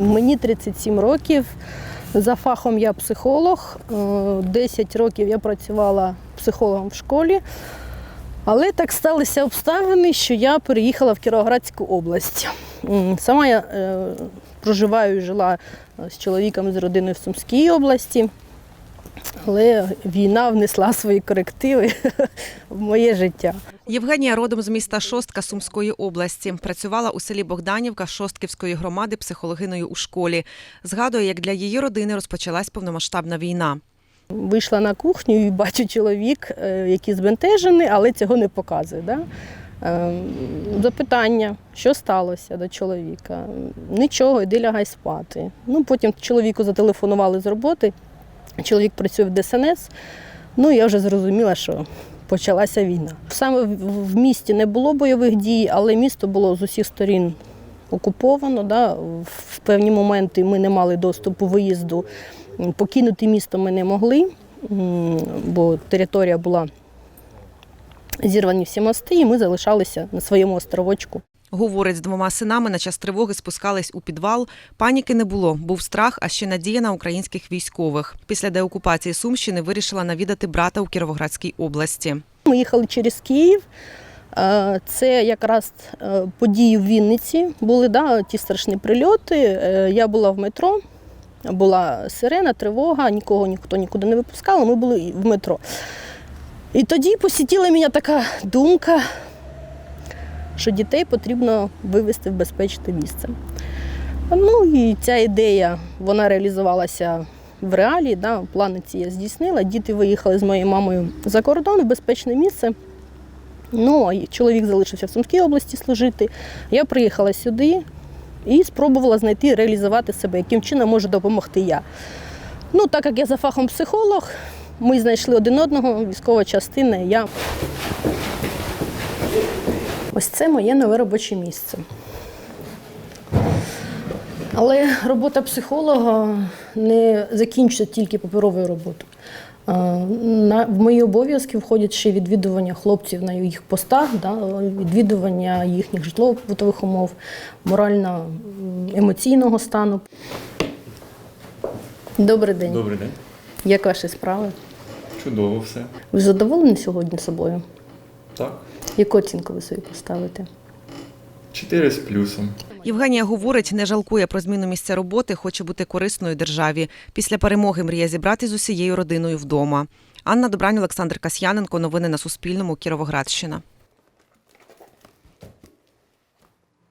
Мені 37 років. За фахом я психолог. Е, 10 років я працювала психологом в школі. Але так сталися обставини, що я переїхала в Кіровоградську область. Сама я е, проживаю і жила е, з чоловіком з родиною в Сумській області. Але війна внесла свої корективи в моє життя. Євгенія родом з міста Шостка Сумської області. Працювала у селі Богданівка Шостківської громади психологиною у школі. Згадує, як для її родини розпочалась повномасштабна війна. Вийшла на кухню і бачу чоловік, е, який збентежений, але цього не показує. Да? Е, Запитання, що сталося до чоловіка? Нічого, йди лягай спати. Ну, потім чоловіку зателефонували з роботи. Чоловік працює в ДСНС. Ну, я вже зрозуміла, що почалася війна. Саме в- місті не було бойових дій, але місто було з усіх сторін окуповано. Да? В певні моменти ми не мали доступу виїзду. Покинути місто ми не могли, бо територія була зірвані всі мости, і ми залишалися на своєму островочку. Говорить, з двома синами на час тривоги спускались у підвал. Паніки не було, був страх, а ще надія на українських військових. Після деокупації Сумщини вирішила навідати брата у Кіровоградській області. Ми їхали через Київ. Е, Це якраз е, події в Вінниці були, да, ті страшні прильоти. Е, Я була в метро, була сирена, тривога, нікого ніхто нікуди не випускав, ми були в метро. І тоді посітила мене така думка, що дітей потрібно вивезти в безпечне місце. Ну і ця ідея вона реалізувалася в реалі. Да, плани ці я здійснила. Діти виїхали з моєю мамою за кордон в безпечне місце. Ну, а чоловік залишився в Сумській області служити. Я приїхала сюди і спробувала знайти, реалізувати себе, яким чином можу допомогти я. Ну, так як я за фахом психолог, ми знайшли один одного, військова частина, я. Ось це моє нове робоче місце. Але робота психолога не закінчується тільки паперовою роботою. В мої обов'язки входять ще відвідування хлопців на їх постах, да, відвідування їхніх житлово-побутових умов, морально-емоційного стану. Добрий день. Добрий день. Як ваші справи? Чудово все. Ви задоволені сьогодні собою? Так. Яку оцінку ви собі поставите? Чотири з плюсом. Євгенія говорить, не жалкує про зміну місця роботи, хоче бути корисною державі. Після перемоги мріє зібрати з усією родиною вдома. Анна Добрань, Олександр Касьяненко. Новини на Суспільному. Кіровоградщина.